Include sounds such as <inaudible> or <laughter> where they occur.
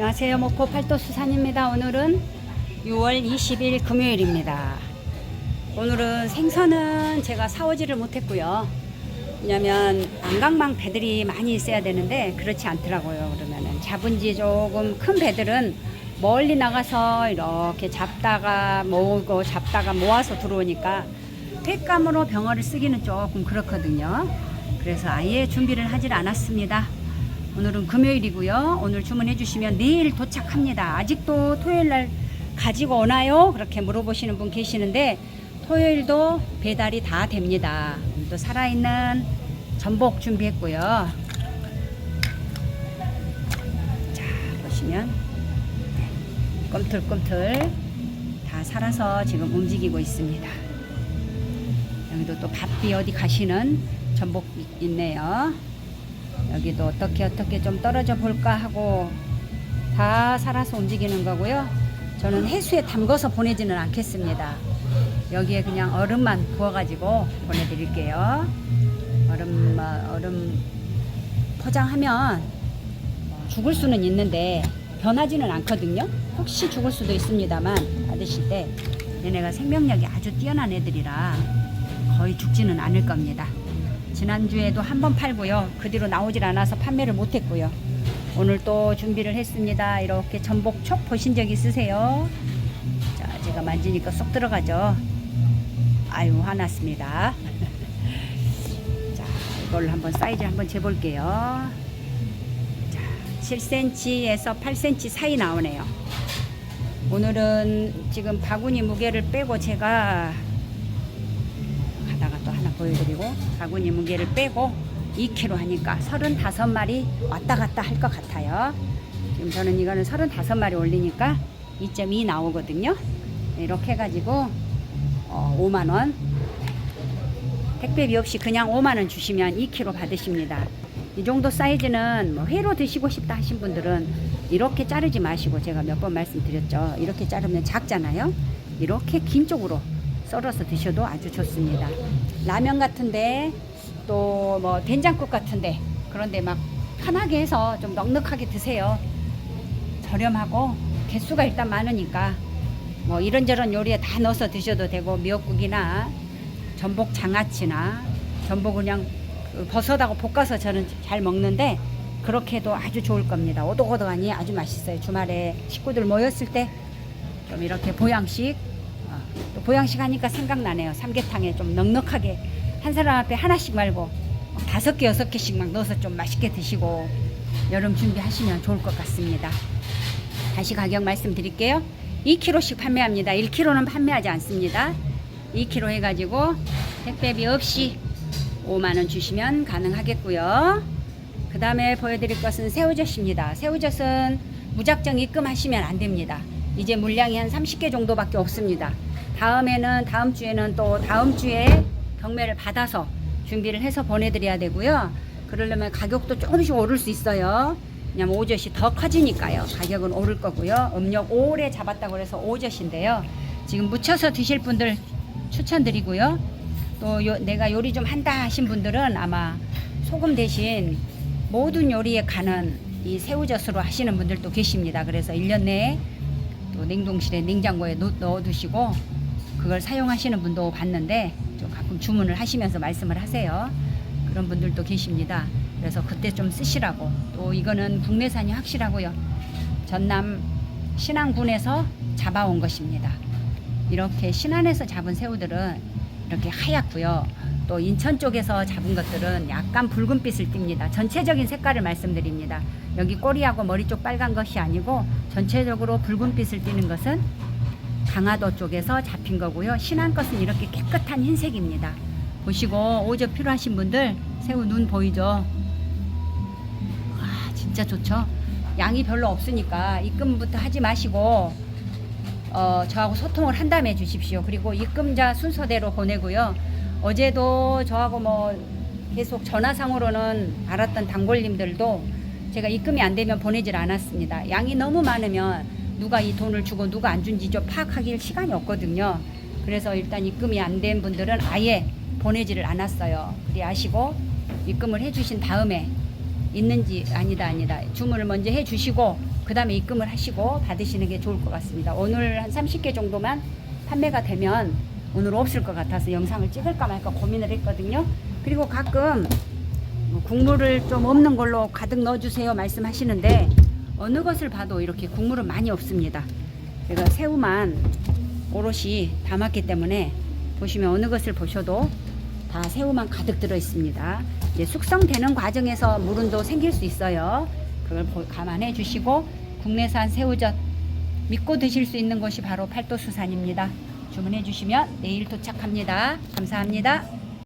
안녕하세요. 목포 팔도 수산입니다. 오늘은 6월 20일 금요일입니다. 오늘은 생선은 제가 사오지를 못했고요. 왜냐면 안강망 배들이 많이 있어야 되는데 그렇지 않더라고요. 그러면은 잡은 지 조금 큰 배들은 멀리 나가서 이렇게 잡다가 모으고 잡다가 모아서 들어오니까 횟감으로 병어를 쓰기는 조금 그렇거든요. 그래서 아예 준비를 하질 않았습니다. 오늘은 금요일이고요. 오늘 주문해 주시면 내일 도착합니다. 아직도 토요일 날 가지고 오나요? 그렇게 물어보시는 분 계시는데 토요일도 배달이 다 됩니다. 또 살아있는 전복 준비했고요. 자, 보시면 꿈틀꿈틀 다 살아서 지금 움직이고 있습니다. 여기도 또 바삐 어디 가시는 전복 이- 있네요. 여기도 어떻게 어떻게 좀 떨어져 볼까 하고 다 살아서 움직이는 거고요. 저는 해수에 담궈서 보내지는 않겠습니다. 여기에 그냥 얼음만 부어가지고 보내드릴게요. 얼음 어, 얼음 포장하면 뭐 죽을 수는 있는데 변하지는 않거든요. 혹시 죽을 수도 있습니다만 받으실 때 얘네가 생명력이 아주 뛰어난 애들이라 거의 죽지는 않을 겁니다. 지난주에도 한 번 팔고요. 그 뒤로 나오질 않아서 판매를 못했고요. 오늘 또 준비를 했습니다. 이렇게 전복촉 보신 적 있으세요? 자, 제가 만지니까 쏙 들어가죠. 아유, 화났습니다. <laughs> 자, 이걸로 한번 사이즈 한번 재볼게요. 자, 7cm에서 8cm 사이 나오네요. 오늘은 지금 바구니 무게를 빼고 제가 보여드리고 바구니 무게를 빼고 2kg 하니까 35마리 왔다 갔다 할 것 같아요. 지금 저는 이거는 35마리 올리니까 2.2 나오거든요. 이렇게 해가지고 어, 5만 원 택배비 없이 그냥 5만 원 주시면 2kg 받으십니다. 이 정도 사이즈는 뭐 회로 드시고 싶다 하신 분들은 이렇게 자르지 마시고 제가 몇 번 말씀드렸죠. 이렇게 자르면 작잖아요. 이렇게 긴 쪽으로 썰어서 드셔도 아주 좋습니다. 라면 같은데 또 뭐 된장국 같은데 그런데 막 편하게 해서 좀 넉넉하게 드세요. 저렴하고 개수가 일단 많으니까 뭐 이런저런 요리에 다 넣어서 드셔도 되고 미역국이나 전복 장아찌나 전복 그냥 그 버섯하고 볶아서 저는 잘 먹는데 그렇게 해도 아주 좋을 겁니다. 오독오독하니 아주 맛있어요. 주말에 식구들 모였을 때 좀 이렇게 보양식 보양식 하니까 생각나네요. 삼계탕에 좀 넉넉하게 한 사람 앞에 하나씩 말고 막 다섯 개 여섯 개씩 막 넣어서 좀 맛있게 드시고 여름 준비하시면 좋을 것 같습니다. 다시 가격 말씀드릴게요. 2kg씩 판매합니다. 1kg는 판매하지 않습니다. 2kg 해가지고 택배비 없이 5만 원 주시면 가능하겠고요. 그 다음에 보여드릴 것은 새우젓입니다. 새우젓은 무작정 입금하시면 안 됩니다. 이제 물량이 한 30개 정도밖에 없습니다. 다음에는 다음 주에는 또 다음 주에 경매를 받아서 준비를 해서 보내드려야 되고요. 그러려면 가격도 조금씩 오를 수 있어요. 왜냐면 오젓이 더 커지니까요. 가격은 오를 거고요. 음력 오래 잡았다고 해서 오젓인데요. 지금 무쳐서 드실 분들 추천드리고요. 또 요- 내가 요리 좀 한다 하신 분들은 아마 소금 대신 모든 요리에 가는 이 새우젓으로 하시는 분들도 계십니다. 그래서 1년 내에 또 냉동실에 냉장고에 넣- 넣어두시고 그걸 사용하시는 분도 봤는데 좀 가끔 주문을 하시면서 말씀을 하세요. 그런 분들도 계십니다. 그래서 그때 좀 쓰시라고 또 이거는 국내산이 확실하고요. 전남 신안군에서 잡아온 것입니다. 이렇게 신안에서 잡은 새우들은 이렇게 하얗고요. 또 인천 쪽에서 잡은 것들은 약간 붉은빛을 띱니다. 전체적인 색깔을 말씀드립니다. 여기 꼬리하고 머리 쪽 빨간 것이 아니고 전체적으로 붉은빛을 띠는 것은 강화도 쪽에서 잡힌 거고요. 신안 것은 이렇게 깨끗한 흰색입니다. 보시고 오젓 필요하신 분들 새우 눈 보이죠? 와 진짜 좋죠. 양이 별로 없으니까 입금부터 하지 마시고 어, 저하고 소통을 한 다음에 주십시오. 그리고 입금자 순서대로 보내고요. 어제도 저하고 뭐 계속 전화상으로는 알았던 단골님들도 제가 입금이 안 되면 보내질 않았습니다. 양이 너무 많으면 누가 이 돈을 주고 누가 안 준지 좀 파악하기 시간이 없거든요. 그래서 일단 입금이 안 된 분들은 아예 보내지를 않았어요. 그리 아시고 입금을 해주신 다음에 있는지 아니다 아니다 주문을 먼저 해주시고 그 다음에 입금을 하시고 받으시는 게 좋을 것 같습니다. 오늘 한 30개 정도만 판매가 되면 오늘 없을 것 같아서 영상을 찍을까 말까 고민을 했거든요. 그리고 가끔 뭐 국물을 좀 없는 걸로 가득 넣어주세요 말씀하시는데 어느 것을 봐도 이렇게 국물은 많이 없습니다. 제가 새우만 오롯이 담았기 때문에 보시면 어느 것을 보셔도 다 새우만 가득 들어 있습니다. 이제 숙성되는 과정에서 물운도 생길 수 있어요. 그걸 보- 감안해 주시고 국내산 새우젓 믿고 드실 수 있는 것이 바로 팔도수산입니다. 주문해 주시면 내일 도착합니다. 감사합니다.